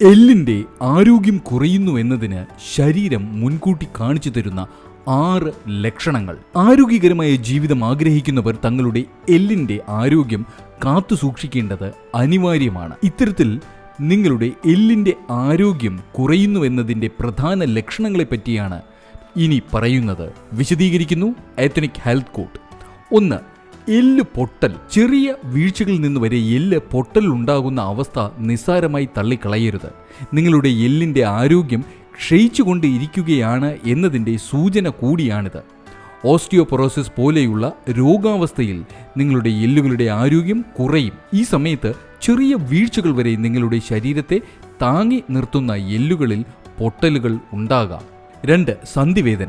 എല്ലിന്റെ ആരോഗ്യം കുറയുന്നു എന്നതിന് ശരീരം മുൻകൂട്ടി കാണിച്ചു തരുന്ന ആറ് ലക്ഷണങ്ങൾ. ആരോഗ്യകരമായ ജീവിതം ആഗ്രഹിക്കുന്നവർ തങ്ങളുടെ എല്ലിന്റെ ആരോഗ്യം കാത്തു സൂക്ഷിക്കേണ്ടത് അനിവാര്യമാണ്. ഇത്തരത്തിൽ നിങ്ങളുടെ എല്ലിന്റെ ആരോഗ്യം കുറയുന്നു എന്നതിന്റെ പ്രധാന ലക്ഷണങ്ങളെ പറ്റിയാണ് ഇനി പറയുന്നത്. വിശദീകരിക്കുന്നു. എത്തനിക് ഹെൽത്ത് കോട്ട് ഒന്ന് എല്ല് പൊട്ടൽ. ചെറിയ വീഴ്ചകളിൽ നിന്ന് വരെ എല്ല് പൊട്ടൽ ഉണ്ടാകുന്ന അവസ്ഥ നിസ്സാരമായി തള്ളിക്കളയരുത്. നിങ്ങളുടെ എല്ലിന്റെ ആരോഗ്യം ക്ഷയിച്ചുകൊണ്ട് ഇരിക്കുകയാണ് എന്നതിന്റെ സൂചന കൂടിയാണിത്. ഓസ്റ്റിയോപൊറോസിസ് പോലെയുള്ള രോഗാവസ്ഥയിൽ നിങ്ങളുടെ എല്ലുകളുടെ ആരോഗ്യം കുറയും. ഈ സമയത്ത് ചെറിയ വീഴ്ചകൾ വരെ നിങ്ങളുടെ ശരീരത്തെ താങ്ങി നിർത്തുന്ന എല്ലുകളിൽ പൊട്ടലുകൾ ഉണ്ടാകാം. രണ്ട് സന്ധിവേദന.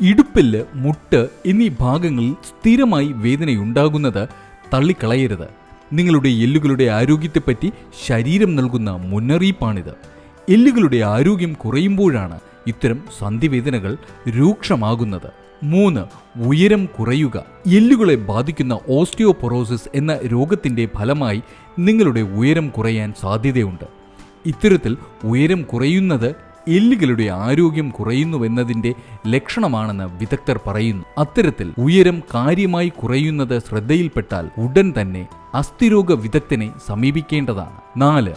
ഇടുപ്പെല്ല് മുട്ട് എന്നീ ഭാഗങ്ങളിൽ സ്ഥിരമായി വേദനയുണ്ടാകുന്നത് തള്ളിക്കളയരുത്. നിങ്ങളുടെ എല്ലുകളുടെ ആരോഗ്യത്തെപ്പറ്റി ശരീരം നൽകുന്ന മുന്നറിയിപ്പാണിത്. എല്ലുകളുടെ ആരോഗ്യം കുറയുമ്പോഴാണ് ഇത്തരം സന്ധിവേദനകൾ രൂക്ഷമാകുന്നത്. മൂന്ന് ഉയരം കുറയുക. എല്ലുകളെ ബാധിക്കുന്ന ഓസ്റ്റിയോപൊറോസിസ് എന്ന രോഗത്തിന്റെ ഫലമായി നിങ്ങളുടെ ഉയരം കുറയാൻ സാധ്യതയുണ്ട്. ഇത്തരത്തിൽ ഉയരം കുറയുന്നത് എല്ലുകളുടെ ആരോഗ്യം കുറയുന്നുവെന്നതിന്റെ ലക്ഷണമാണെന്ന് വിദഗ്ധർ പറയുന്നു. അത്തരത്തിൽ ഉയരം കാര്യമായി കുറയുന്നത് ശ്രദ്ധയിൽപ്പെട്ടാൽ ഉടൻ തന്നെ അസ്ഥിരോഗ വിദഗ്ധനെ സമീപിക്കേണ്ടതാണ്. നാല്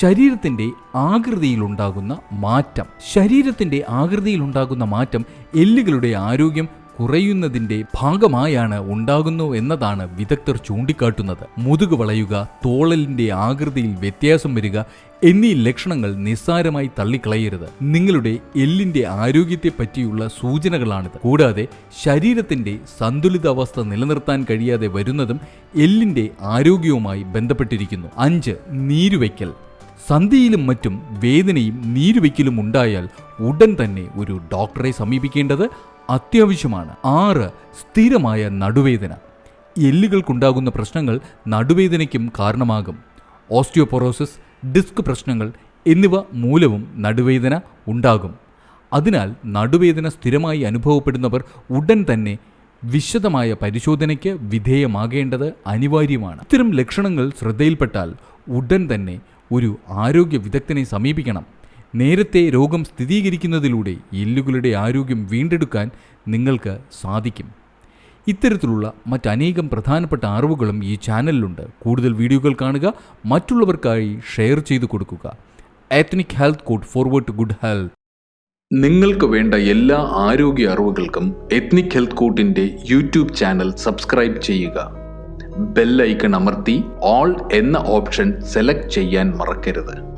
ശരീരത്തിന്റെ ആകൃതിയിലുണ്ടാകുന്ന മാറ്റം. ശരീരത്തിന്റെ ആകൃതിയിലുണ്ടാകുന്ന മാറ്റം എല്ലുകളുടെ ആരോഗ്യം കുറയുന്നതിന്റെ ഭാഗമായാണ് ഉണ്ടാകുന്നു എന്നതാണ് വിദഗ്ധർ ചൂണ്ടിക്കാട്ടുന്നത്. മുതുക് വളയുക തോളലിന്റെ ആകൃതിയിൽ വ്യത്യാസം വരിക എന്നീ ലക്ഷണങ്ങൾ നിസ്സാരമായി തള്ളിക്കളയരുത്. നിങ്ങളുടെ എല്ലിന്റെ ആരോഗ്യത്തെ പറ്റിയുള്ള സൂചനകളാണിത്. കൂടാതെ ശരീരത്തിന്റെ സന്തുലിതാവസ്ഥ നിലനിർത്താൻ കഴിയാതെ വരുന്നതും എല്ലിന്റെ ആരോഗ്യവുമായി ബന്ധപ്പെട്ടിരിക്കുന്നു. അഞ്ച് നീരുവയ്ക്കൽ സന്ധിയിലും മറ്റും വേദനയും നീരുവയ്ക്കലും ഉണ്ടായാൽ ഉടൻ തന്നെ ഒരു ഡോക്ടറെ സമീപിക്കേണ്ടത് അത്യാവശ്യമാണ്. ആറ് സ്ഥിരമായ നടുവേദന. എല്ലുകൾക്കുണ്ടാകുന്ന പ്രശ്നങ്ങൾ നടുവേദനയ്ക്കും കാരണമാകും. ഓസ്റ്റിയോപൊറോസിസ് ഡിസ്ക് പ്രശ്നങ്ങൾ എന്നിവ മൂലവും നടുവേദന ഉണ്ടാകും. അതിനാൽ നടുവേദന സ്ഥിരമായി അനുഭവപ്പെടുന്നവർ ഉടൻ തന്നെ വിശദമായ പരിശോധനയ്ക്ക് വിധേയമാകേണ്ടത് അനിവാര്യമാണ്. ഇത്തരം ലക്ഷണങ്ങൾ ശ്രദ്ധയിൽപ്പെട്ടാൽ ഉടൻ തന്നെ ഒരു ആരോഗ്യ വിദഗ്ധനെ സമീപിക്കണം. നേരത്തെ രോഗം സ്ഥിരീകരിക്കുന്നതിലൂടെ എല്ലുകളുടെ ആരോഗ്യം വീണ്ടെടുക്കാൻ നിങ്ങൾക്ക് സാധിക്കും. ഇത്തരത്തിലുള്ള മറ്റനേകം പ്രധാനപ്പെട്ട അറിവുകളും ഈ ചാനലിലുണ്ട്. കൂടുതൽ വീഡിയോകൾ കാണുക മറ്റുള്ളവർക്കായി ഷെയർ ചെയ്തു കൊടുക്കുക. Ethnic health code forward to good health നിങ്ങൾക്ക് വേണ്ട എല്ലാ ആരോഗ്യ അറിവുകൾക്കും എത്നിക് ഹെൽത്ത് കോഡിന്റെ യൂട്യൂബ് ചാനൽ സബ്സ്ക്രൈബ് ചെയ്യുക. ബെല്ലൈക്കൺ അമർത്തി ഓൾ എന്ന ഓപ്ഷൻ സെലക്ട് ചെയ്യാൻ മറക്കരുത്.